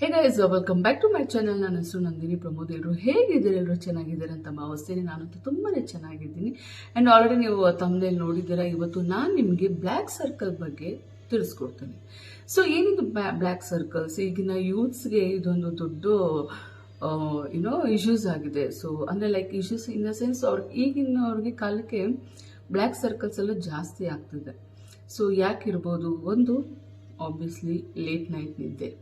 Hey guys welcome back to my channel ನನ್ನ ಹೆಸರು ನಂದಿನಿ ಪ್ರಮೋದ್. ಎಲ್ಲರೂ ಹೇಗಿದ್ದೀರಿ? ಎಲ್ಲರೂ ಚೆನ್ನಾಗಿದ್ದಾರೆ ಅಂತ ಭಾವಿಸ್ತೀನಿ. ನಾನಂತೂ ತುಂಬಾ ಚೆನ್ನಾಗಿದ್ದೀನಿ. ಆ್ಯಂಡ್ ಆಲ್ರೆಡಿ ನೀವು ತಮ್ಮನೇಲಿ ನೋಡಿದ್ದೀರಾ? ಇವತ್ತು ನಾನು ನಿಮಗೆ ಬ್ಲ್ಯಾಕ್ ಸರ್ಕಲ್ ಬಗ್ಗೆ ತಿಳಿಸ್ಕೊಡ್ತೀನಿ. ಸೊ ಏನಿದು ಬ್ಲ್ಯಾಕ್ ಸರ್ಕಲ್ಸ್ ಈಗಿನ ಯೂತ್ಸ್ಗೆ ಇದೊಂದು ದೊಡ್ಡ ಏನೋ ಇಶ್ಯೂಸ್ ಆಗಿದೆ. ಸೊ ಅಂದರೆ like issues in the sense ಅವ್ರ ಈಗಿನ ಅವ್ರಿಗೆ ಕಾಲಕ್ಕೆ ಬ್ಲ್ಯಾಕ್ ಸರ್ಕಲ್ಸ್ ಎಲ್ಲ ಜಾಸ್ತಿ ಆಗ್ತಿದೆ. ಸೊ ಯಾಕಿರ್ಬೋದು? ಒಂದು ಆಬ್ವಿಯಸ್ಲಿ ಲೇಟ್ ನೈಟ್ ನಿದ್ದೆ.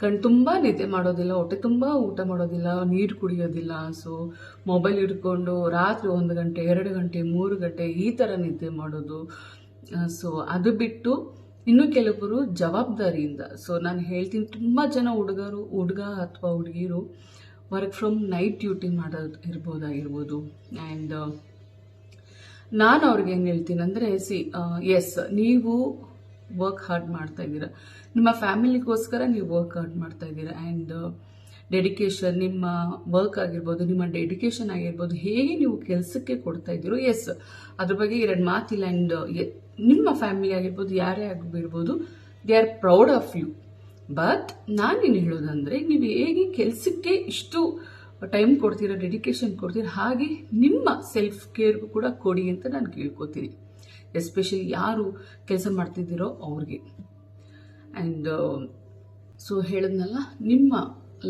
ಕಣ್ ತುಂಬ ನಿದ್ದೆ ಮಾಡೋದಿಲ್ಲ, ಹೊಟ್ಟೆ ತುಂಬ ಊಟ ಮಾಡೋದಿಲ್ಲ, ನೀರು ಕುಡಿಯೋದಿಲ್ಲ. ಸೊ ಮೊಬೈಲ್ ಹಿಡ್ಕೊಂಡು ರಾತ್ರಿ ಒಂದು ಗಂಟೆ, ಎರಡು ಗಂಟೆ, ಮೂರು ಗಂಟೆ ಈ ಥರ ನಿದ್ದೆ ಮಾಡೋದು. ಸೊ ಅದು ಬಿಟ್ಟು ಇನ್ನು ಕೆಲವರು ಜವಾಬ್ದಾರಿಯಿಂದ ಸೊ ನಾನು ಹೇಳ್ತೀನಿ ತುಂಬ ಜನ ಹುಡುಗರು, ಹುಡುಗ ಅಥವಾ ಹುಡುಗಿರು ವರ್ಕ್ ಫ್ರಮ್ ನೈಟ್ ಡ್ಯೂಟಿ ಮಾಡೋದು ಇರ್ಬೋದಾಗಿರ್ಬೋದು. ಆ್ಯಂಡ್ ನಾನು ಅವ್ರಿಗೆ ಏನು ಹೇಳ್ತೀನಿ ಅಂದರೆ ಸಿ ಎಸ್ ನೀವು ವರ್ಕ್ ಹಾರ್ಡ್ ಮಾಡ್ತಾ ಇದ್ದೀರಾ. ನಿಮ್ಮ ಫ್ಯಾಮಿಲಿಗೋಸ್ಕರ ನೀವು ವರ್ಕೌಟ್ ಮಾಡ್ತಾ ಇದ್ದೀರಾ? ಆ್ಯಂಡ್ ಡೆಡಿಕೇಶನ್ ನಿಮ್ಮ ವರ್ಕ್ ಆಗಿರ್ಬೋದು, ನಿಮ್ಮ ಡೆಡಿಕೇಶನ್ ಆಗಿರ್ಬೋದು, ಹೇಗೆ ನೀವು ಕೆಲಸಕ್ಕೆ ಕೊಡ್ತಾ ಇದ್ದೀರೋ? ಎಸ್ ಅದ್ರ ಬಗ್ಗೆ ಎರಡು ಮಾತಿಲ್ಲ. ಆ್ಯಂಡ್ ನಿಮ್ಮ ಫ್ಯಾಮಿಲಿ ಆಗಿರ್ಬೋದು, ಯಾರೇ ಆಗಿರ್ಬೋದು they are proud of you but ನಾನೇನು ಹೇಳೋದಂದರೆ, ನೀವು ಹೇಗೆ ಕೆಲಸಕ್ಕೆ ಇಷ್ಟು ಟೈಮ್ ಕೊಡ್ತೀರಾ ಡೆಡಿಕೇಶನ್ ಕೊಡ್ತೀರಾ, ಹಾಗೆ ನಿಮ್ಮ ಸೆಲ್ಫ್ ಕೇರ್ಗೂ ಕೂಡ ಕೊಡಿ ಅಂತ ನಾನು ಕೇಳ್ಕೊತೀನಿ. ಎಸ್ಪೆಷಲಿ ಯಾರು ಕೆಲಸ ಮಾಡ್ತಿದ್ದೀರೋ ಅವ್ರಿಗೆ. ಆ್ಯಂಡ್ ಸೊ ಹೇಳಿದ್ನಲ್ಲ, ನಿಮ್ಮ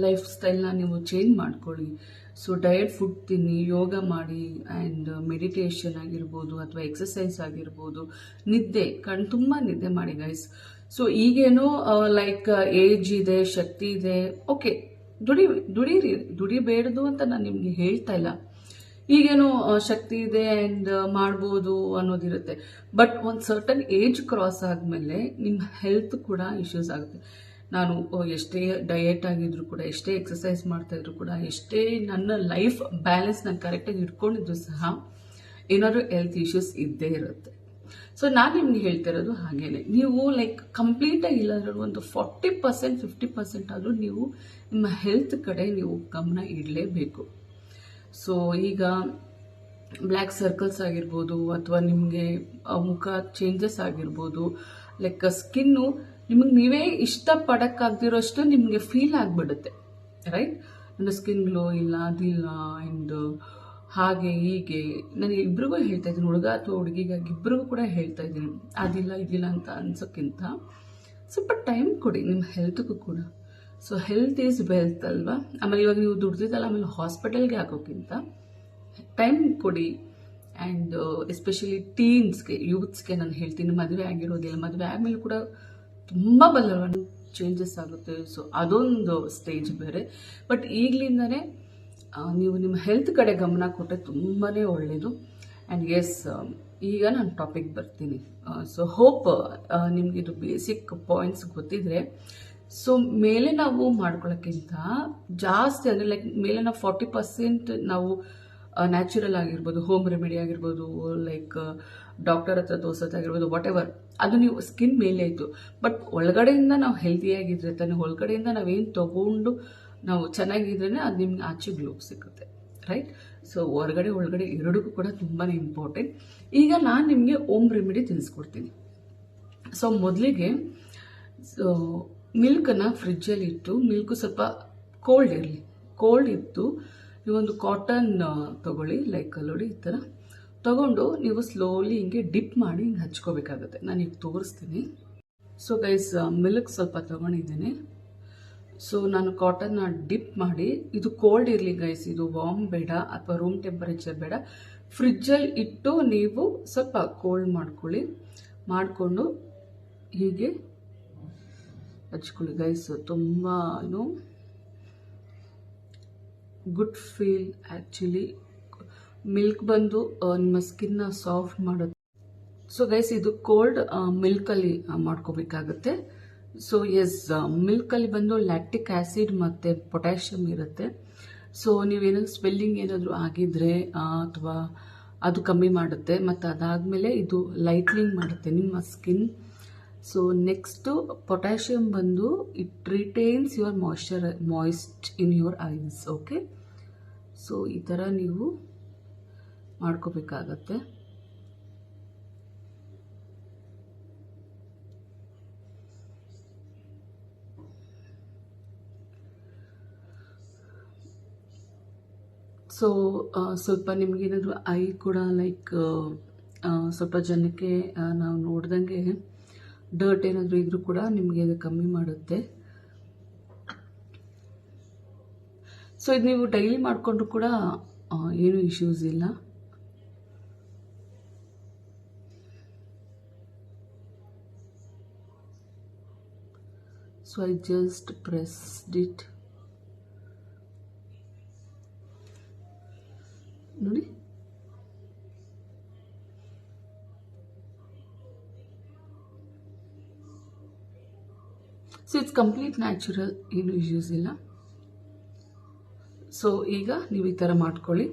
ಲೈಫ್ ಸ್ಟೈಲ್ನ ನೀವು ಚೇಂಜ್ ಮಾಡ್ಕೊಳ್ಳಿ. ಸೊ ಡಯಟ್ ಫುಡ್ ತಿನ್ನಿ, ಯೋಗ ಮಾಡಿ ಆ್ಯಂಡ್ ಮೆಡಿಟೇಷನ್ ಆಗಿರ್ಬೋದು ಅಥವಾ ಎಕ್ಸಸೈಸ್ ಆಗಿರ್ಬೋದು. ನಿದ್ದೆ, ಕಣ್ ತುಂಬ ನಿದ್ದೆ ಮಾಡಿ ಗೈಸ್ ಸೊ ಈಗೇನೋ ಲೈಕ್ ಏಜ್ ಇದೆ, ಶಕ್ತಿ ಇದೆ ಓಕೆ ದುಡಿ, ದುಡೀರಿ, ದುಡಿಬೇಡದು ಅಂತ ನಾನು ನಿಮಗೆ ಹೇಳ್ತಾ ಇಲ್ಲ. ಈಗೇನೋ ಶಕ್ತಿ ಇದೆ ಆ್ಯಂಡ್ ಮಾಡ್ಬೋದು ಅನ್ನೋದಿರುತ್ತೆ. ಬಟ್ ಒಂದು ಸರ್ಟನ್ ಏಜ್ ಕ್ರಾಸ್ ಆದಮೇಲೆ ನಿಮ್ಮ ಹೆಲ್ತ್ ಕೂಡ ಇಶ್ಯೂಸ್ ಆಗುತ್ತೆ. ನಾನು ಎಷ್ಟೇ ಡಯೆಟ್ ಆಗಿದ್ರು ಕೂಡ, ಎಷ್ಟೇ ಎಕ್ಸಸೈಸ್ ಮಾಡ್ತಾ ಇದ್ರು ಕೂಡ, ಎಷ್ಟೇ ನನ್ನ ಲೈಫ್ ಬ್ಯಾಲೆನ್ಸ್ ನಾನು ಕರೆಕ್ಟಾಗಿ ಇಟ್ಕೊಂಡಿದ್ರು ಸಹ ಏನಾದರೂ ಹೆಲ್ತ್ ಇಶ್ಯೂಸ್ ಇದ್ದೇ ಇರುತ್ತೆ. ಸೊ ನಾನು ನಿಮ್ಗೆ ಹೇಳ್ತಿರೋದು ಹಾಗೇನೆ. ನೀವು ಲೈಕ್ ಕಂಪ್ಲೀಟಾಗಿ ಇಲ್ಲಾಂದ್ರೆ ಒಂದು ಫಾರ್ಟಿ ಪರ್ಸೆಂಟ್ ಫಿಫ್ಟಿ ಪರ್ಸೆಂಟ್ ಆದರೂ ನೀವು ನಿಮ್ಮ ಹೆಲ್ತ್ ಕಡೆ ನೀವು ಗಮನ ಇಡಲೇಬೇಕು. ಸೊ ಈಗ ಬ್ಲ್ಯಾಕ್ ಸರ್ಕಲ್ಸ್ ಆಗಿರ್ಬೋದು ಅಥವಾ ನಿಮಗೆ ಮುಖ ಚೇಂಜಸ್ ಆಗಿರ್ಬೋದು ಲೈಕ್ ಸ್ಕಿನ್ನು ನಿಮಗೆ ನೀವೇ ಇಷ್ಟಪಡೋಕ್ಕಾಗ್ದಿರೋಷ್ಟು ನಿಮಗೆ ಫೀಲ್ ಆಗಿಬಿಡುತ್ತೆ ರೈಟ್ ನನ್ನ ಸ್ಕಿನ್ ಗ್ಲೋ ಇಲ್ಲ, ಅದಿಲ್ಲ ಆ್ಯಂಡ್ ಹಾಗೆ, ಹೀಗೆ. ನಾನು ಇಬ್ರಿಗೂ ಹೇಳ್ತಾ ಇದ್ದೀನಿ, ಹುಡುಗ ಅಥವಾ ಹುಡುಗಿಗಾಗಿ ಇಬ್ರಿಗೂ ಕೂಡ ಹೇಳ್ತಾ ಇದ್ದೀನಿ. ಅದಿಲ್ಲ, ಇದಿಲ್ಲ ಅಂತ ಅನ್ಸೋಕ್ಕಿಂತ ಸ್ವಲ್ಪ ಟೈಮ್ ಕೊಡಿ, ನಿಮ್ಮ ಹೆಲ್ತ್ಗೂ ಕೂಡ. ಸೊ ಹೆಲ್ತ್ ಈಸ್ ವೆಲ್ತ್ ಅಲ್ವಾ? ಆಮೇಲೆ ಇವಾಗ ನೀವು ದುಡ್ದಿದ್ದಲ್ಲ, ಆಮೇಲೆ ಹಾಸ್ಪಿಟಲ್ಗೆ ಹಾಕೋಕ್ಕಿಂತ ಟೈಮ್ ಕೊಡಿ ಆ್ಯಂಡ್ ಎಸ್ಪೆಷಲಿ ಟೀನ್ಸ್ಗೆ ಯೂತ್ಸ್ಗೆ ನಾನು ಹೇಳ್ತೀನಿ, ಮದುವೆ ಆಗಿರೋದಿಲ್ಲ ಮದುವೆ ಆದಮೇಲೆ ಕೂಡ ತುಂಬ ಬದಲಾವಣೆ ಚೇಂಜಸ್ ಆಗುತ್ತೆ. ಸೊ ಅದೊಂದು ಸ್ಟೇಜ್ ಬೇರೆ. ಬಟ್ ಈಗಲಿಂದನೇ ನೀವು ನಿಮ್ಮ ಹೆಲ್ತ್ ಕಡೆ ಗಮನ ಕೊಟ್ಟರೆ ತುಂಬಾ ಒಳ್ಳೆಯದು ಆ್ಯಂಡ್ ಎಸ್ ಈಗ ನಾನು ಟಾಪಿಕ್ ಬರ್ತೀನಿ. ಸೊ ಹೋಪ್ ನಿಮ್ಗೆ ಇದು ಬೇಸಿಕ್ ಪಾಯಿಂಟ್ಸ್ ಗೊತ್ತಿದ್ರೆ ಸೊ ಮೇಲೆ ನಾವು ಮಾಡ್ಕೊಳ್ಳೋಕ್ಕಿಂತ ಜಾಸ್ತಿ ಅಂದರೆ ಲೈಕ್ ಮೇಲೆ ನಾವು ಫಾರ್ಟಿ ಪರ್ಸೆಂಟ್ ನಾವು ನ್ಯಾಚುರಲ್ ಆಗಿರ್ಬೋದು ಹೋಮ್ ರೆಮಿಡಿ ಆಗಿರ್ಬೋದು ಲೈಕ್ ಡಾಕ್ಟರ್ ಹತ್ರ ತೋರ್ಸೋದಾಗಿರ್ಬೋದು ವಾಟ್ ಎವರ್ ಅದು ನೀವು ಸ್ಕಿನ್ ಮೇಲೆ ಆಯಿತು ಬಟ್ ಒಳಗಡೆಯಿಂದ ನಾವು ಹೆಲ್ತಿಯಾಗಿದ್ರೆ ತಾನೆ, ಒಳಗಡೆಯಿಂದ ನಾವೇನು ತೊಗೊಂಡು ನಾವು ಚೆನ್ನಾಗಿದ್ರೇ ಅದು ನಿಮ್ಗೆ ಆಚೆ ಗ್ಲೋ ಸಿಗುತ್ತೆ ರೈಟ್ ಸೊ ಹೊರಗಡೆ, ಒಳಗಡೆ ಎರಡಕ್ಕೂ ಕೂಡ ತುಂಬಾ ಇಂಪಾರ್ಟೆಂಟ್ ಈಗ ನಾನು ನಿಮಗೆ ಓಮ್ ರೆಮಿಡಿ ತಿಳಿಸ್ಕೊಡ್ತೀನಿ ಸೊ ಮೊದಲಿಗೆ ಸೊ ಮಿಲ್ಕನ್ನು ಫ್ರಿಜ್ಜಲ್ಲಿ ಇಟ್ಟು ಮಿಲ್ಕು ಸ್ವಲ್ಪ ಕೋಲ್ಡ್ ಇರಲಿ, ಕೋಲ್ಡ್ ಇತ್ತು ನೀವೊಂದು ಕಾಟನ್ ತಗೊಳ್ಳಿ ಲೈಕ್ ನೋಡಿ ಈ ಥರ ತಗೊಂಡು ನೀವು ಸ್ಲೋಲಿ ಹಿಂಗೆ ಡಿಪ್ ಮಾಡಿ ಹಿಂಗೆ ಹಚ್ಕೋಬೇಕಾಗುತ್ತೆ. ನಾನು ಈಗ ತೋರಿಸ್ತೀನಿ. ಸೊ ಗೈಸ್ ಮಿಲ್ಕ್ ಸ್ವಲ್ಪ ತೊಗೊಂಡಿದ್ದೀನಿ. ಸೊ ನಾನು ಕಾಟನ್ನ ಡಿಪ್ ಮಾಡಿ, ಇದು ಕೋಲ್ಡ್ ಇರಲಿ ಗೈಸ್ ಇದು ವಾರ್ಮ್ ಬೇಡ ಅಥವಾ ರೂಮ್ ಟೆಂಪರೇಚರ್ ಬೇಡ. ಫ್ರಿಜ್ಜಲ್ಲಿ ಇಟ್ಟು ನೀವು ಸ್ವಲ್ಪ ಕೋಲ್ಡ್ ಮಾಡ್ಕೊಳ್ಳಿ. ಮಾಡಿಕೊಂಡು ಹೀಗೆ ಹಚ್ಕೊಳ್ಳಿ. ಗೈಸ್ ತುಂಬ ಏನು ಗುಡ್ ಫೀಲ್ ಆ್ಯಕ್ಚುಲಿ ಮಿಲ್ಕ್ ಬಂದು ನಿಮ್ಮ ಸ್ಕಿನ್ನ ಸಾಫ್ಟ್ ಮಾಡುತ್ತೆ. ಸೊ ಗೈಸ್ ಇದು ಕೋಲ್ಡ್ ಮಿಲ್ಕಲ್ಲಿ ಮಾಡ್ಕೋಬೇಕಾಗತ್ತೆ. ಸೊ ಎಸ್ ಮಿಲ್ಕಲ್ಲಿ ಬಂದು ಲ್ಯಾಕ್ಟಿಕ್ ಆ್ಯಸಿಡ್ ಮತ್ತು ಪೊಟ್ಯಾಷಿಯಮ್ ಇರುತ್ತೆ. ಸೊ ನೀವೇನಾದ್ರು ಸ್ವೆಲ್ಲಿಂಗ್ ಏನಾದರೂ ಆಗಿದ್ರೆ ಅಥವಾ ಅದು ಕಮ್ಮಿ ಮಾಡುತ್ತೆ. ಮತ್ತು ಅದಾದಮೇಲೆ ಇದು ಲೈಟ್ನಿಂಗ್ ಮಾಡುತ್ತೆ ನಿಮ್ಮ ಸ್ಕಿನ್ ಸೊ ನೆಕ್ಸ್ಟು ಪೊಟ್ಯಾಷಿಯಮ್ ಬಂದು it retains your moisture moist in your eyes okay so ಈ ಥರ ನೀವು ಮಾಡ್ಕೋಬೇಕಾಗತ್ತೆ. ಸೊ ಸ್ವಲ್ಪ ನಿಮಗೇನಾದರೂ ಐ ಕೂಡ ಲೈಕ್ ಸ್ವಲ್ಪ ಜನಕ್ಕೆ ನಾವು ನೋಡ್ದಂಗೆ ಡರ್ಟ್ ಏನಾದರೂ ಇದ್ರೂ ಕೂಡ ನಿಮಗೆ ಅದು ಕಮ್ಮಿ ಮಾಡುತ್ತೆ. ಸೊ ಇದು ನೀವು ಡೈಲಿ ಮಾಡಿಕೊಂಡ್ರು ಕೂಡ ಏನು ಇಶ್ಯೂಸ್ ಇಲ್ಲ. So I just press it ನೋಡಿ ಸೊ ಇಟ್ಸ್ ಕಂಪ್ಲೀಟ್ ನ್ಯಾಚುರಲ್ ಏನು ಇಶ್ಯೂಸ್ ಇಲ್ಲ. ಸೊ ಈಗ ನೀವು ಈ ಥರ ಮಾಡ್ಕೊಳ್ಳಿ.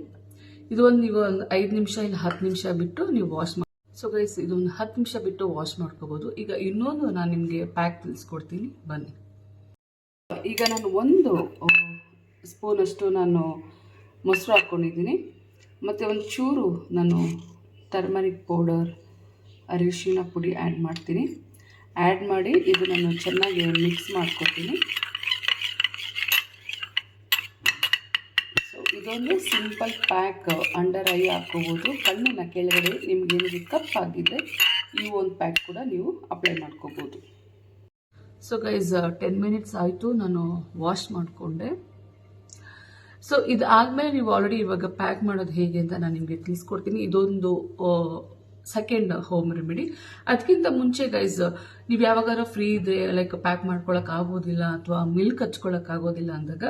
ಇದು ಒಂದು ನೀವು ಒಂದು ಐದು ನಿಮಿಷ ಇಲ್ಲ ಹತ್ತು ನಿಮಿಷ ಬಿಟ್ಟು ನೀವು ವಾಶ್ ಮಾಡಿ ಸೊ ಗೈಸ್ ಇದೊಂದು ಹತ್ತು ನಿಮಿಷ ಬಿಟ್ಟು ವಾಶ್ ಮಾಡ್ಕೋಬೋದು. ಈಗ ಇನ್ನೊಂದು ನಾನು ನಿಮಗೆ ಪ್ಯಾಕ್ ತಿಳಿಸ್ಕೊಡ್ತೀನಿ. ಬನ್ನಿ. ಈಗ ನಾನು ಒಂದು ಸ್ಪೂನಷ್ಟು ನಾನು ಮೊಸರು ಹಾಕ್ಕೊಂಡಿದ್ದೀನಿ ಮತ್ತು ಒಂದು ಚೂರು ನಾನು ಟರ್ಮರಿಕ್ ಪೌಡರ್ ಅರಿಶಿನ ಪುಡಿ ಆ್ಯಡ್ ಮಾಡ್ತೀನಿ. ಆ್ಯಡ್ ಮಾಡಿ, ಇದು ನಾನು ಚೆನ್ನಾಗಿ ಮಿಕ್ಸ್ ಮಾಡ್ಕೊತೀನಿ. ಸೊ ಇದೊಂದು ಸಿಂಪಲ್ ಪ್ಯಾಕ್ ಅಂಡರ್ ಐ ಹಾಕೋಬೋದು ಕಣ್ಣಿನ ಕೆಳಗಡೆ ನಿಮಗೇನಿದೆ ಕಪ್ ಕಪ್ಪಾಗಿದ್ದರೆ ಈ ಒಂದು ಪ್ಯಾಕ್ ಕೂಡ ನೀವು ಅಪ್ಲೈ ಮಾಡ್ಕೋಬೋದು. ಸೊ ಗೈಸ್ ಟೆನ್ ಮಿನಿಟ್ಸ್ ಆಯಿತು, ನಾನು ವಾಶ್ ಮಾಡಿಕೊಂಡೆ. ಸೊ ಇದಾದಮೇಲೆ ನೀವು ಆಲ್ರೆಡಿ ಇವಾಗ ಪ್ಯಾಕ್ ಮಾಡೋದು ಹೇಗೆ ಅಂತ ನಾನು ನಿಮಗೆ ತಿಳಿಸ್ಕೊಡ್ತೀನಿ. ಇದೊಂದು ಸೆಕೆಂಡ್ ಹೋಮ್ ರೆಮಿಡಿ ಅದಕ್ಕಿಂತ ಮುಂಚೆ ಗೈಸ್ ನೀವು ಯಾವಾಗಾರ ಫ್ರೀ ಇದ್ರೆ ಲೈಕ್ ಪ್ಯಾಕ್ ಮಾಡ್ಕೊಳಕ್ ಆಗೋದಿಲ್ಲ ಅಥವಾ ಮಿಲ್ಕ್ ಹಚ್ಕೊಳಕ್ ಆಗೋದಿಲ್ಲ ಅಂದಾಗ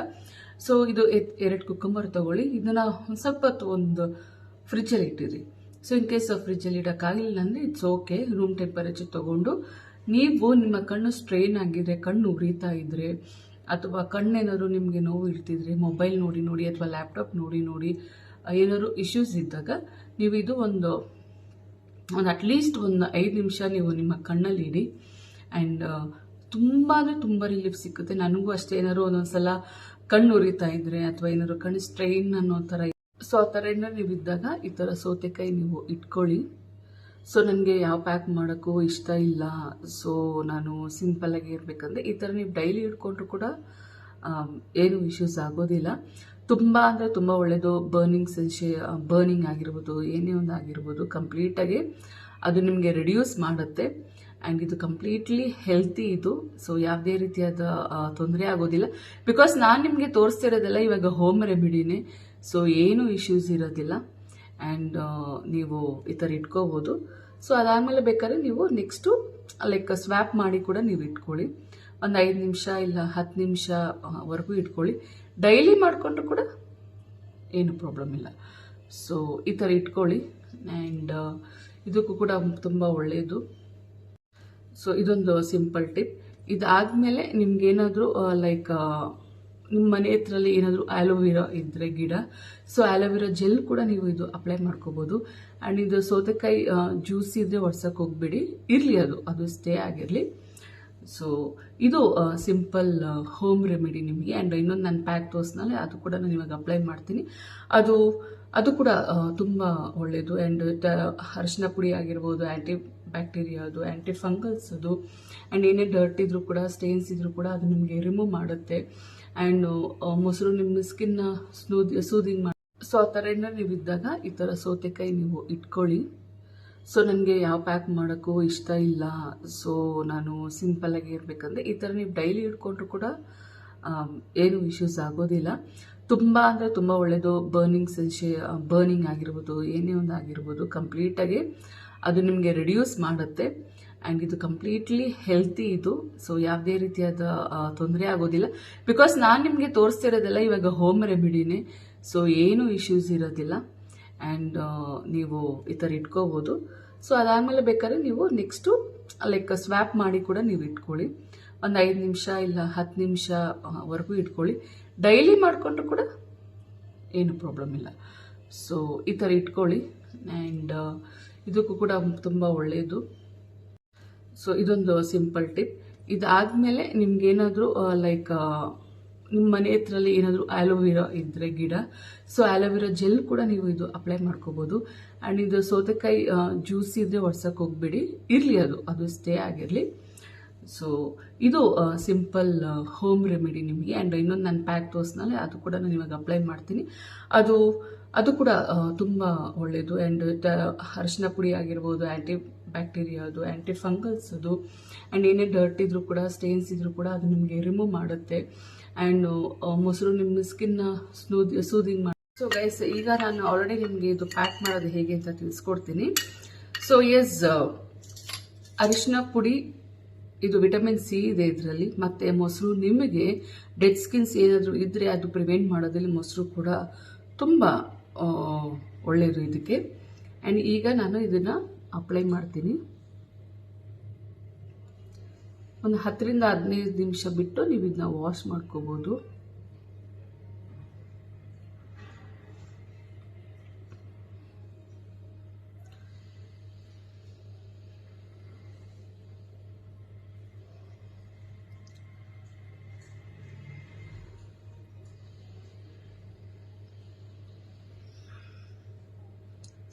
ಸೊ ಇದು ಎರಡು ಕುಕ್ಕಂಬರ್ ತಗೊಳ್ಳಿ. ಇದನ್ನ ಒಂದು ಸ್ವಲ್ಪ ಹೊತ್ತು ಒಂದು ಫ್ರಿಜ್ಜಲ್ಲಿ ಇಟ್ಟಿರಿ. ಸೊ ಇನ್ ಕೇಸ್ ಫ್ರಿಜ್ಜಲ್ಲಿ ಇಡೋಕ್ಕಾಗಲಿಲ್ಲ ಅಂದರೆ ಇಟ್ಸ್ ಓಕೆ ರೂಮ್ ಟೆಂಪರೇಚರ್ ತಗೊಂಡು ನೀವು ನಿಮ್ಮ ಕಣ್ಣು ಸ್ಟ್ರೈನ್ ಆಗಿದ್ರೆ, ಕಣ್ಣು ಉರಿತಾ ಇದ್ರೆ, ಅಥವಾ ಕಣ್ಣೇನಾದ್ರು ನಿಮಗೆ ನೋವು ಇರ್ತಿದ್ರೆ ಮೊಬೈಲ್ ನೋಡಿ ನೋಡಿ ಅಥವಾ ಲ್ಯಾಪ್ಟಾಪ್ ನೋಡಿ ನೋಡಿ, ಏನಾದ್ರು ಇಶ್ಯೂಸ್ ಇದ್ದಾಗ, ನೀವು ಇದು ಒಂದು ಒಂದು ಅಟ್ಲೀಸ್ಟ್ ಒಂದು ಐದು ನಿಮಿಷ ನೀವು ನಿಮ್ಮ ಕಣ್ಣಲ್ಲಿ ಇಡಿ. ಆ್ಯಂಡ್ ತುಂಬ ಅಂದರೆ ತುಂಬ ರಿಲೀಫ್ ಸಿಕ್ಕುತ್ತೆ. ನನಗೂ ಅಷ್ಟೇ ಏನಾದ್ರು ಒಂದೊಂದು ಸಲ ಕಣ್ಣು ಉರಿತಾ ಇದ್ರೆ ಅಥವಾ ಏನಾದ್ರು ಕಣ್ಣು ಸ್ಟ್ರೈನ್ ಅನ್ನೋ ಥರ ಸೊ ಆ ಥರ ಏನಾದ್ರು ನೀವು ಇದ್ದಾಗ ಈ ಥರ ಸೌತೆಕಾಯಿ ನೀವು ಇಟ್ಕೊಳ್ಳಿ. ಸೊ ನನಗೆ ಯಾವ ಪ್ಯಾಕ್ ಮಾಡೋಕ್ಕೂ ಇಷ್ಟ ಇಲ್ಲ. ಸೊ ನಾನು ಸಿಂಪಲ್ಲಾಗಿ ಇರಬೇಕಂದ್ರೆ ಈ ಥರ ನೀವು ಡೈಲಿ ಇಟ್ಕೊಂಡ್ರು ಕೂಡ ಆಮ್, ಏನು ಇಶ್ಯೂಸ್ ಆಗೋದಿಲ್ಲ. ತುಂಬ ಅಂದರೆ ತುಂಬ ಒಳ್ಳೆಯದು ಬರ್ನಿಂಗ್ ಸೆನ್ಸೇ ಬರ್ನಿಂಗ್ ಆಗಿರ್ಬೋದು, ಏನೇ ಒಂದು ಆಗಿರ್ಬೋದು ಕಂಪ್ಲೀಟಾಗಿ ಅದು ನಿಮಗೆ ರಿಡ್ಯೂಸ್ ಮಾಡುತ್ತೆ. ಆ್ಯಂಡ್ ಇದು ಕಂಪ್ಲೀಟ್ಲಿ ಹೆಲ್ತಿ ಇದು. ಸೊ ಯಾವುದೇ ರೀತಿಯಾದ ತೊಂದರೆ ಆಗೋದಿಲ್ಲ. ಬಿಕಾಸ್ ನಾನು ನಿಮಗೆ ತೋರಿಸ್ತಿರೋದೆಲ್ಲ ಇವಾಗ ಹೋಮ್ ರೆಮಿಡಿನೇ ಸೊ ಏನು ಇಶ್ಯೂಸ್ ಇರೋದಿಲ್ಲ. ಆ್ಯಂಡ್ ನೀವು ಈ ಥರ ಇಟ್ಕೋಬೋದು. ಸೊ ಅದಾದಮೇಲೆ ಬೇಕಾದ್ರೆ ನೀವು ನೆಕ್ಸ್ಟು ಲೈಕ್ ಸ್ವ್ಯಾಪ್ ಮಾಡಿ ಕೂಡ ನೀವು ಇಟ್ಕೊಳ್ಳಿ. ಒಂದು ಐದು ನಿಮಿಷ ಇಲ್ಲ ಹತ್ತು ನಿಮಿಷವರೆಗೂ ಇಟ್ಕೊಳ್ಳಿ. ಡೈಲಿ ಮಾಡಿಕೊಂಡ್ರು ಕೂಡ ಏನು ಪ್ರಾಬ್ಲಮ್ ಇಲ್ಲ. ಸೊ ಈ ಥರ ಇಟ್ಕೊಳ್ಳಿ. ಆ್ಯಂಡ್ ಇದಕ್ಕೂ ಕೂಡ ತುಂಬ ಒಳ್ಳೆಯದು ಸೊ ಇದೊಂದು ಸಿಂಪಲ್ ಟಿಪ್ ಇದಾದಮೇಲೆ ನಿಮ್ಗೇನಾದರೂ ಲೈಕ್ ನಿಮ್ಮ ಮನೆ ಹತ್ರಲ್ಲಿ ಏನಾದರೂ ಆಲೋವೆರಾ ಇದ್ದರೆ ಗಿಡ ಸೊ ಆಲೋವೆರಾ ಜೆಲ್ ಕೂಡ ನೀವು ಇದು ಅಪ್ಲೈ ಮಾಡ್ಕೋಬೋದು. ಆ್ಯಂಡ್ ಇದು ಸೌತೆಕಾಯಿ ಜ್ಯೂಸ್ ಇದ್ದರೆ ಒಡ್ಸೋಕೆ ಹೋಗ್ಬೇಡಿ. ಇರಲಿ ಅದು ಅದು ಸ್ಟೇ ಆಗಿರಲಿ. ಸೊ ಇದು ಸಿಂಪಲ್ ಹೋಮ್ ರೆಮಿಡಿ ನಿಮಗೆ. ಆ್ಯಂಡ್ ಇನ್ನೊಂದು ನಾನು ಪ್ಯಾಕ್ ತೋರಿಸ್ನಲ್ಲ ಅದು ಕೂಡ ನಾನು ಇವಾಗ ಅಪ್ಲೈ ಮಾಡ್ತೀನಿ. ಅದು ಅದು ಕೂಡ ತುಂಬ ಒಳ್ಳೆಯದು ಆ್ಯಂಡ್ ಅರಿಶಿನ ಪುಡಿ ಆಗಿರ್ಬೋದು ಆ್ಯಂಟಿ ಬ್ಯಾಕ್ಟೀರಿಯಾದು ಆ್ಯಂಟಿ ಫಂಗಲ್ಸ್ ಅದು. ಆ್ಯಂಡ್ ಏನೇ ಡರ್ಟ್ ಇದ್ರೂ ಕೂಡ ಸ್ಟೇನ್ಸ್ ಇದ್ರೂ ಕೂಡ ಅದು ನಿಮಗೆ ರಿಮೂವ್ ಮಾಡುತ್ತೆ. ಆ್ಯಂಡ್ ಮೊಸರು ನಿಮ್ಮ ಸ್ಕಿನ್ನ ಸ್ನೂದಿ ಸೂದಿಂಗ್ ಮಾಡಿ ಸೊ ಆ ಥರ ಏನಾದ್ರು ನೀವು ಇದ್ದಾಗ ಈ ಥರ ಸೌತೆಕಾಯಿ ನೀವು ಇಟ್ಕೊಳ್ಳಿ. ಸೊ ನನಗೆ ಯಾವ ಪ್ಯಾಕ್ ಮಾಡೋಕ್ಕೂ ಇಷ್ಟ ಇಲ್ಲ. ಸೊ ನಾನು ಸಿಂಪಲ್ಲಾಗಿ ಇರಬೇಕಂದ್ರೆ ಈ ಥರ ನೀವು ಡೈಲಿ ಇಟ್ಕೊಂಡ್ರು ಕೂಡ ಏನು ಇಶ್ಯೂಸ್ ಆಗೋದಿಲ್ಲ. ತುಂಬ ಅಂದರೆ ತುಂಬ ಒಳ್ಳೆಯದು ಬರ್ನಿಂಗ್ ಸೆನ್ಸೇ ಬರ್ನಿಂಗ್ ಆಗಿರ್ಬೋದು, ಏನೇ ಒಂದು ಆಗಿರ್ಬೋದು ಕಂಪ್ಲೀಟಾಗಿ ಅದು ನಿಮಗೆ ರಿಡ್ಯೂಸ್ ಮಾಡುತ್ತೆ. ಆ್ಯಂಡ್ ಇದು ಕಂಪ್ಲೀಟ್ಲಿ ಹೆಲ್ತಿ ಇದು. ಸೊ ಯಾವುದೇ ರೀತಿಯಾದ ತೊಂದರೆ ಆಗೋದಿಲ್ಲ. ಬಿಕಾಸ್ ನಾನು ನಿಮಗೆ ತೋರಿಸ್ತಿರೋದೆಲ್ಲ ಇವಾಗ ಹೋಮ್ ರೆಮಿಡಿನೇ ಸೊ ಏನೂ ಇಶ್ಯೂಸ್ ಇರೋದಿಲ್ಲ. ಆ್ಯಂಡ್ ನೀವು ಈ ಥರ ಇಟ್ಕೋಬೋದು. ಸೊ ಅದಾದಮೇಲೆ ಬೇಕಾದ್ರೆ ನೀವು ನೆಕ್ಸ್ಟು ಲೈಕ್ ಸ್ವ್ಯಾಪ್ ಮಾಡಿ ಕೂಡ ನೀವು ಇಟ್ಕೊಳ್ಳಿ. ಒಂದು ಐದು ನಿಮಿಷ ಇಲ್ಲ ಹತ್ತು ನಿಮಿಷವರೆಗೂ ಇಟ್ಕೊಳ್ಳಿ. ಡೈಲಿ ಮಾಡಿಕೊಂಡ್ರು ಕೂಡ ಏನು ಪ್ರಾಬ್ಲಮ್ ಇಲ್ಲ. ಸೊ ಈ ಥರ ಇಟ್ಕೊಳ್ಳಿ. ಆ್ಯಂಡ್ ಇದಕ್ಕೂ ಕೂಡ ತುಂಬ ಒಳ್ಳೆಯದು ಸೊ ಇದೊಂದು ಸಿಂಪಲ್ ಟಿಪ್ ಇದಾದಮೇಲೆ ನಿಮ್ಗೇನಾದರೂ ಲೈಕ್ ನಿಮ್ಮ ಮನೆ ಹತ್ರಲ್ಲಿ ಏನಾದರೂ ಆಲೋವೆರಾ ಇದ್ದರೆ ಗಿಡ ಸೊ ಆಲೋವೆರಾ ಜೆಲ್ ಕೂಡ ನೀವು ಇದು ಅಪ್ಲೈ ಮಾಡ್ಕೋಬೋದು. ಆ್ಯಂಡ್ ಇದು ಸೌತೆಕಾಯಿ ಜ್ಯೂಸ್ ಇದ್ದರೆ ಒಡ್ಸೋಕೆ ಹೋಗ್ಬೇಡಿ. ಇರಲಿ ಅದು ಅದು ಸ್ಟೇ ಆಗಿರಲಿ. ಸೊ ಇದು ಸಿಂಪಲ್ ಹೋಮ್ ರೆಮಿಡಿ ನಿಮಗೆ. ಆ್ಯಂಡ್ ಇನ್ನೊಂದು ನಾನು ಪ್ಯಾಕ್ ತೋರಿಸ್ನಲ್ಲ, ಅದು ಕೂಡ ನಾನು ಇವಾಗ ಅಪ್ಲೈ ಮಾಡ್ತೀನಿ. ಅದು ಅದು ಕೂಡ ತುಂಬ ಒಳ್ಳೆಯದು ಆ್ಯಂಡ್ ಅರಿಶಿನ ಪುಡಿ ಆಗಿರ್ಬೋದು ಆ್ಯಂಟಿ ಬ್ಯಾಕ್ಟೀರಿಯಾದು ಆ್ಯಂಟಿ ಫಂಗಲ್ಸ್ ಅದು. ಆ್ಯಂಡ್ ಏನೇ ಡರ್ಟ್ ಇದ್ರೂ ಕೂಡ ಸ್ಟೇನ್ಸ್ ಇದ್ರೂ ಕೂಡ ಅದು ನಿಮಗೆ ರಿಮೂವ್ ಮಾಡುತ್ತೆ. ಆ್ಯಂಡ್ ಮೊಸರು ನಿಮ್ಮ ಸ್ಕಿನ್ನ ಸ್ಮೂದ್ ಸೂದಿಂಗ್ ಮಾಡಿ ಸೊ ಗೈಸ್ ಈಗ ನಾನು ಆಲ್ರೆಡಿ ನಿಮಗೆ ಇದು ಪ್ಯಾಕ್ ಮಾಡೋದು ಹೇಗೆ ಅಂತ ತಿಳಿಸ್ಕೊಡ್ತೀನಿ. ಸೊ ಎಸ್ ಅರಿಶಿನ ಪುಡಿ, ಇದು ವಿಟಮಿನ್ ಸಿ ಇದೆ ಇದರಲ್ಲಿ. ಮತ್ತೆ ಮೊಸರು ನಿಮಗೆ ಡೆಡ್ ಸ್ಕಿನ್ಸ್ ಏನಾದರೂ ಇದ್ದರೆ ಅದು ಪ್ರಿವೆಂಟ್ ಮಾಡೋದ್ರಲ್ಲಿ ಮೊಸರು ಕೂಡ ತುಂಬ ಒಳ್ಳೆಯದು ಇದಕ್ಕೆ. ಆ್ಯಂಡ್ ಈಗ ನಾನು ಇದನ್ನು ಅಪ್ಲೈ ಮಾಡ್ತೀನಿ. ಒಂದು ಹತ್ತರಿಂದ ಹದಿನೈದು ನಿಮಿಷ ಬಿಟ್ಟು ನೀವು ಇದನ್ನ ವಾಶ್ ಮಾಡ್ಕೋಬೋದು.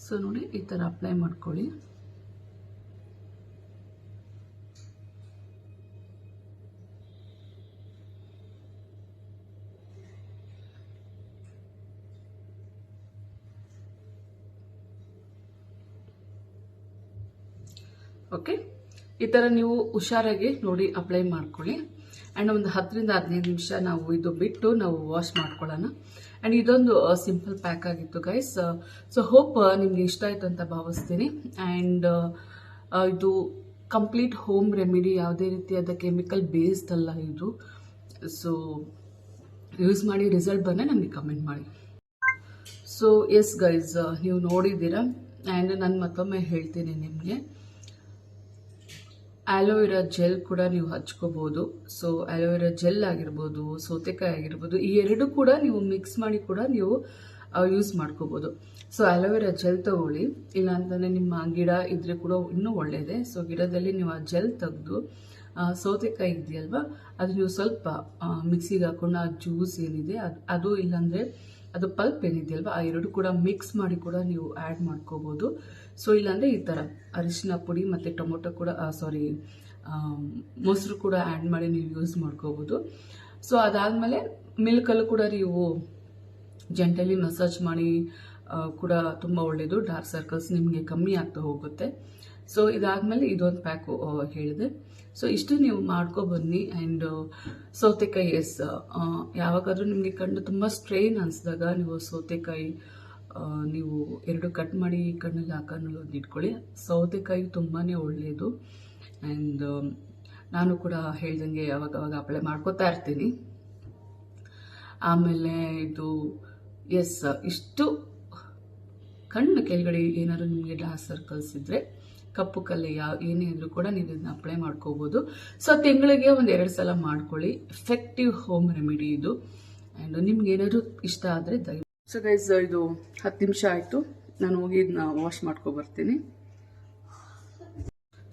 ಸೊ ನೋಡಿ ಈ ಥರ ಅಪ್ಲೈ ಮಾಡ್ಕೊಳ್ಳಿ ಓಕೆ ಈ ಥರ ನೀವು ಹುಷಾರಾಗಿ ನೋಡಿ ಅಪ್ಲೈ ಮಾಡ್ಕೊಳ್ಳಿ. ಆ್ಯಂಡ್ ಒಂದು ಹತ್ತರಿಂದ ಹದಿನೈದು ನಿಮಿಷ ನಾವು ಇದು ಬಿಟ್ಟು ನಾವು ವಾಶ್ ಮಾಡ್ಕೊಳ್ಳೋಣ. ಆ್ಯಂಡ್ ಇದೊಂದು ಸಿಂಪಲ್ ಪ್ಯಾಕ್ ಆಗಿತ್ತು ಗೈಸ್ ಸೊ ಹೋಪ್ ನಿಮ್ಗೆ ಇಷ್ಟ ಆಯ್ತು ಅಂತ ಭಾವಿಸ್ತೀನಿ. ಆ್ಯಂಡ್ ಇದು ಕಂಪ್ಲೀಟ್ ಹೋಮ್ ರೆಮಿಡಿ ಯಾವುದೇ ರೀತಿಯಾದ ಕೆಮಿಕಲ್ ಬೇಸ್ಡ್ ಅಲ್ಲ ಇದು. ಸೊ ಯೂಸ್ ಮಾಡಿ ರಿಸಲ್ಟ್ ಬಂದರೆ ನಮಗೆ ಕಮೆಂಟ್ ಮಾಡಿ. ಸೊ ಎಸ್ ಗೈಸ್ ನೀವು ನೋಡಿದ್ದೀರಾ. ಆ್ಯಂಡ್ ನಾನು ಮತ್ತೊಮ್ಮೆ ಹೇಳ್ತೀನಿ ನಿಮಗೆ. ಆಲೋವೆರಾ ಜೆಲ್ ಕೂಡ ನೀವು ಹಚ್ಕೋಬೋದು. ಸೊ ಆಲೋವೆರಾ ಜೆಲ್ ಆಗಿರ್ಬೋದು, ಸೌತೆಕಾಯಿ ಆಗಿರ್ಬೋದು, ಈ ಎರಡು ಕೂಡ ನೀವು ಮಿಕ್ಸ್ ಮಾಡಿ ಕೂಡ ನೀವು ಯೂಸ್ ಮಾಡ್ಕೋಬೋದು. ಸೊ ಆಲೋವೆರಾ ಜೆಲ್ ತಗೊಳ್ಳಿ. ಇಲ್ಲ ಅಂತಂದರೆ ನಿಮ್ಮ ಗಿಡ ಇದ್ರೆ ಕೂಡ ಇನ್ನೂ ಒಳ್ಳೆಯದೇ ಸೊ ಗಿಡದಲ್ಲಿ ನೀವು ಆ ಜೆಲ್ ತೆಗೆದು ಸೌತೆಕಾಯಿ ಇದೆಯಲ್ವಾ, ಅದು ನೀವು ಸ್ವಲ್ಪ ಮಿಕ್ಸಿಗೆ ಹಾಕೊಂಡು ಆ ಜ್ಯೂಸ್ ಏನಿದೆ, ಅದು ಅದು ಇಲ್ಲಾಂದರೆ ಅದು ಪಲ್ಪ್ ಏನಿದೆಯಲ್ವಾ, ಆ ಎರಡು ಕೂಡ ಮಿಕ್ಸ್ ಮಾಡಿ ಕೂಡ ನೀವು ಆ್ಯಡ್ ಮಾಡ್ಕೋಬೋದು. ಸೊ ಇಲ್ಲಾಂದರೆ ಈ ಥರ ಅರಿಶಿನ ಪುಡಿ ಮತ್ತು ಟೊಮೊಟೊ ಕೂಡ ಸಾರಿ ಮೊಸರು ಕೂಡ ಆ್ಯಡ್ ಮಾಡಿ ನೀವು ಯೂಸ್ ಮಾಡ್ಕೋಬೋದು. ಸೊ ಅದಾದಮೇಲೆ ಮಿಲ್ಕಲ್ಲೂ ಕೂಡ ನೀವು ಜಂಟಲಿ ಮಸಾಜ್ ಮಾಡಿ ಕೂಡ ತುಂಬ ಒಳ್ಳೆಯದು ಡಾರ್ಕ್ ಸರ್ಕಲ್ಸ್ ನಿಮಗೆ ಕಮ್ಮಿ ಆಗ್ತಾ ಹೋಗುತ್ತೆ. ಸೊ ಇದಾದಮೇಲೆ ಇದೊಂದು ಪ್ಯಾಕು ಹೇಳಿದೆ. ಸೊ ಇಷ್ಟು ನೀವು ಮಾಡ್ಕೊಬನ್ನಿ ಆ್ಯಂಡ್ ಸೌತೆಕಾಯಿ, ಎಸ್ ಯಾವಾಗಾದರೂ ನಿಮಗೆ ಕಣ್ಣು ತುಂಬ ಸ್ಟ್ರೈನ್ ಅನಿಸಿದಾಗ ನೀವು ಸೌತೆಕಾಯಿ ನೀವು ಎರಡು ಕಟ್ ಮಾಡಿ ಕಣ್ಣಲ್ಲಿ ಹಾಕೊಂಡು ಇಟ್ಕೊಳ್ಳಿ. ಸೌತೆಕಾಯಿ ತುಂಬಾ ಒಳ್ಳೆಯದು ಆ್ಯಂಡ್ ನಾನು ಕೂಡ ಹೇಳ್ದಂಗೆ ಅವಾಗವಾಗ ಅವಾಗ ಅಪ್ಲೈ ಮಾಡ್ಕೋತಾ ಇರ್ತೀನಿ. ಆಮೇಲೆ ಇದು ಎಸ್ ಇಷ್ಟು ಕಣ್ಣು ಕೆಳಗಡೆ ಏನಾದ್ರು ನಿಮಗೆ ಡಾರ್ಕ್ ಸರ್ಕಲ್ಸ್ ಇದ್ದರೆ ಕಪ್ಪು ಕಲೆ ಯಾವ ಏನೇ ಇದ್ರೂ ಕೂಡ ನೀವು ಇದನ್ನ ಅಪ್ಲೈ ಮಾಡ್ಕೋಬೋದು. ಸೊ ತಿಂಗಳಿಗೆ ಒಂದು ಎರಡು ಸಲ ಮಾಡ್ಕೊಳ್ಳಿ. ಎಫೆಕ್ಟಿವ್ ಹೋಮ್ ರೆಮಿಡಿ ಇದು. ಆ್ಯಂಡ್ ನಿಮ್ಗೆ ಏನಾದರೂ ಇಷ್ಟ ಆದರೆ ದಯ ಸೊ ಗೈಸ್ ಇದು ಹತ್ತು ನಿಮಿಷ ಆಯಿತು. ನಾನು ಹೋಗಿ ಇದನ್ನ ವಾಶ್ ಮಾಡ್ಕೊ ಬರ್ತೀನಿ.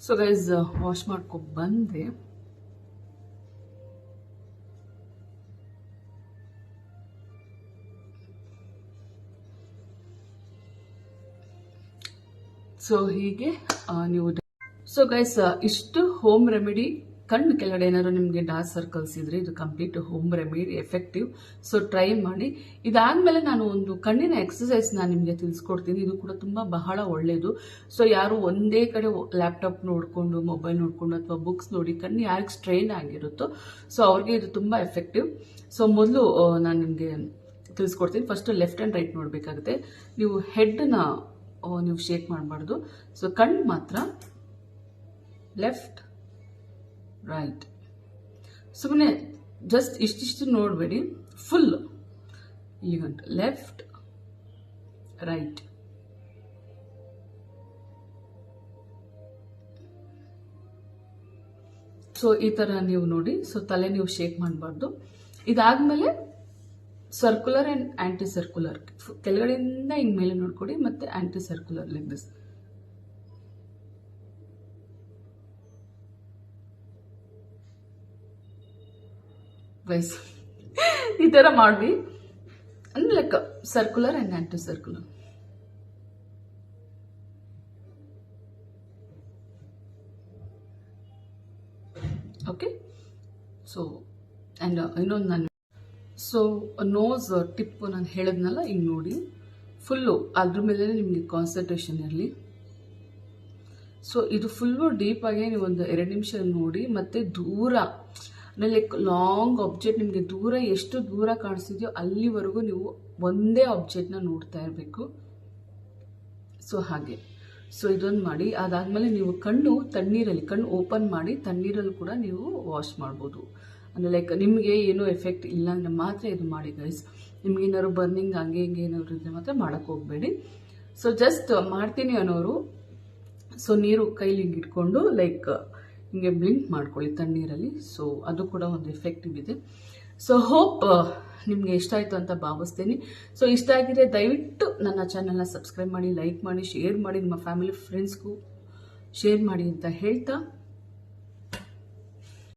ಸೊ ಗೈಸ್ ವಾಶ್ ಮಾಡ್ಕೊ ಬಂದೆ. ಸೊ ಹೀಗೆ ನೀವು ಸೊ ಗೈಸ್ ಇಷ್ಟು ಹೋಮ್ ರೆಮಿಡಿ ಕಣ್ಣು ಕೆಳಗಡೆ ಏನಾದ್ರು ನಿಮಗೆ ಡಾರ್ಕ್ ಸರ್ಕಲ್ಸ್ ಇದ್ರೆ ಇದು complete home remedy effective so try ಮಾಡಿ. ಇದಾದ್ಮೇಲೆ ನಾನು ಒಂದು ಕಣ್ಣಿನ ಎಕ್ಸಸೈಸ್ ನಾನು ನಿಮಗೆ ತಿಳಿಸ್ಕೊಡ್ತೀನಿ. ಇದು ಕೂಡ ತುಂಬ ಬಹಳ ಒಳ್ಳೆಯದು ಸೊ ಯಾರು ಒಂದೇ ಕಡೆ ಲ್ಯಾಪ್ಟಾಪ್ ನೋಡಿಕೊಂಡು ಮೊಬೈಲ್ ನೋಡಿಕೊಂಡು ಅಥವಾ ಬುಕ್ಸ್ ನೋಡಿ ಕಣ್ಣು ಯಾರಿಗೆ ಸ್ಟ್ರೈನ್ ಆಗಿರುತ್ತೋ ಸೊ ಅವ್ರಿಗೆ ಇದು ತುಂಬ ಎಫೆಕ್ಟಿವ್ ಸೊ ಮೊದಲು ನಾನು ನಿಮಗೆ ತಿಳಿಸ್ಕೊಡ್ತೀನಿ. ಫಸ್ಟ್ ಲೆಫ್ಟ್ ಆ್ಯಂಡ್ ರೈಟ್ ನೋಡಬೇಕಾಗುತ್ತೆ. ನೀವು ಹೆಡ್ನ ನೀವು ಶೇಕ್ ಮಾಡಬಾರ್ದು. ಸೊ ಕಣ್ಣು ಮಾತ್ರ ಲೆಫ್ಟ್ ರೈಟ್ ಸುಮ್ಮನೆ ಜಸ್ಟ್ ಇಷ್ಟಿಷ್ಟು ನೋಡಬೇಡಿ. ಫುಲ್ ಈ ಗಂಟ ಲೆಫ್ಟ್ ರೈಟ್ ಸೊ ಈ ಥರ ನೀವು ನೋಡಿ. ಸೊ ತಲೆ ನೀವು ಶೇಕ್ ಮಾಡಬಾರ್ದು. ಇದಾದಮೇಲೆ ಸರ್ಕ್ಯುಲರ್ ಆ್ಯಂಡ್ ಆ್ಯಂಟಿ ಸರ್ಕ್ಯುಲರ್ ಕೆಳಗಡೆಯಿಂದ ಹಿಂಗೆ ಮೇಲೆ ನೋಡ್ಕೊಡಿ, ಮತ್ತೆ ಆ್ಯಂಟಿ ಸರ್ಕ್ಯುಲರ್ ಲೆಗ್ ವೈಸ್ ಈ ಥರ ಮಾಡಿ ಅಂದ್ರೆ like circular and anti circular so and ಇನ್ನೊಂದು ನಾನು ಸೊ ನೋಸ್ ಟಿಪ್ಪು ನಾನು ಹೇಳಿದ್ನಲ್ಲ ಹಿಂಗೆ ನೋಡಿ. ಫುಲ್ಲು ಅದ್ರ ಮೇಲೆ ನಿಮಗೆ ಕಾನ್ಸಂಟ್ರೇಷನ್ ಇರಲಿ. ಸೊ ಇದು ಫುಲ್ಲು ಡೀಪಾಗಿ ನೀವು ಒಂದು ಎರಡು ನಿಮಿಷ ನೋಡಿ, ಮತ್ತೆ ದೂರ. ಲೈಕ್ ಲಾಂಗ್ ಆಬ್ಜೆಕ್ಟ್ ನಿಮಗೆ ದೂರ ಎಷ್ಟು ದೂರ ಕಾಣಿಸಿದೆಯೋ ಅಲ್ಲಿವರೆಗೂ ನೀವು ಒಂದೇ ಆಬ್ಜೆಕ್ಟ್ನ ನೋಡ್ತಾ ಇರಬೇಕು. ಸೊ ಹಾಗೆ. ಸೊ ಇದೊಂದು ಮಾಡಿ. ಅದಾದಮೇಲೆ ನೀವು ಕಣ್ಣು ತಣ್ಣೀರಲ್ಲಿ, ಕಣ್ಣು ಓಪನ್ ಮಾಡಿ ತಣ್ಣೀರಲ್ಲಿ ಕೂಡ ನೀವು ವಾಶ್ ಮಾಡ್ಬೋದು. ಅಂದರೆ ಲೈಕ್ ನಿಮಗೆ ಏನೂ ಎಫೆಕ್ಟ್ ಇಲ್ಲ ಅಂದರೆ ಮಾತ್ರ ಇದು ಮಾಡಿ ಗೈಸ್ ನಿಮ್ಗೆ ಏನಾದ್ರು ಬರ್ನಿಂಗ್ ಹಂಗೆ ಹಿಂಗೆ ಏನಾದ್ರು ಇದ್ರೆ ಮಾತ್ರ ಮಾಡೋಕ್ಕೆ ಹೋಗಬೇಡಿ. ಸೊ ಜಸ್ಟ್ ಮಾಡ್ತೀನಿ ಅನ್ನೋರು. ಸೊ ನೀರು ಕೈಲಿ ಇಟ್ಕೊಂಡು ಲೈಕ್ ಹಿಂಗೆ ಬ್ಲಿಂಕ್ ಮಾಡ್ಕೊಳ್ಳಿ ತಣ್ಣೀರಲ್ಲಿ. ಸೊ ಅದು ಕೂಡ ಒಂದು ಎಫೆಕ್ಟಿವ್ ಇದೆ. ಸೊ ಹೋಪ್ ನಿಮಗೆ ಇಷ್ಟ ಆಯಿತು ಅಂತ ಭಾವಿಸ್ತೀನಿ. ಸೊ ಇಷ್ಟ ಆಗಿದ್ರೆ ದಯವಿಟ್ಟು ನನ್ನ ಚಾನಲ್ನ ಸಬ್ಸ್ಕ್ರೈಬ್ ಮಾಡಿ ಲೈಕ್ ಮಾಡಿ ಶೇರ್ ಮಾಡಿ, ನಿಮ್ಮ ಫ್ಯಾಮಿಲಿ ಫ್ರೆಂಡ್ಸ್ಗೂ ಶೇರ್ ಮಾಡಿ ಅಂತ ಹೇಳ್ತಾ